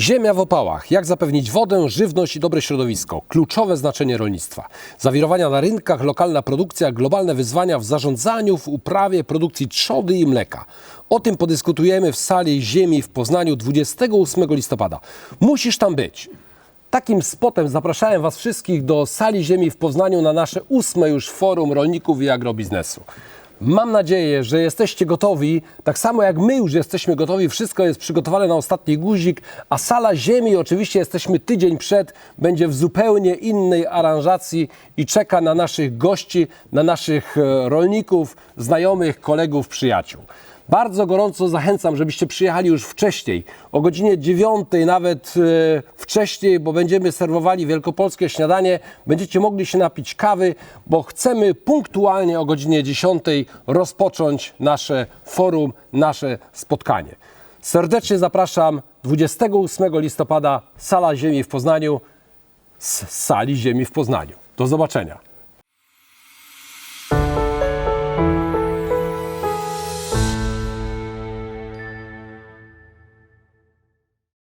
Ziemia w opałach. Jak zapewnić wodę, żywność i dobre środowisko? Kluczowe znaczenie rolnictwa. Zawirowania na rynkach, lokalna produkcja, globalne wyzwania w zarządzaniu, w uprawie, produkcji trzody i mleka. O tym podyskutujemy w sali Ziemi w Poznaniu 28 listopada. Musisz tam być. Takim spotem zapraszałem Was wszystkich do sali Ziemi w Poznaniu na nasze ósme już forum rolników i agrobiznesu. Mam nadzieję, że jesteście gotowi, tak samo jak my już jesteśmy gotowi, wszystko jest przygotowane na ostatni guzik, a sala Ziemi, oczywiście jesteśmy tydzień przed, będzie w zupełnie innej aranżacji i czeka na naszych gości, na naszych e, rolników, znajomych, kolegów, przyjaciół. Bardzo gorąco zachęcam, żebyście przyjechali już wcześniej, o godzinie 9, nawet wcześniej, bo będziemy serwowali wielkopolskie śniadanie. Będziecie mogli się napić kawy, bo chcemy punktualnie o godzinie 10 rozpocząć nasze forum, nasze spotkanie. Serdecznie zapraszam 28 listopada, Sala Ziemi w Poznaniu, z Sali Ziemi w Poznaniu. Do zobaczenia.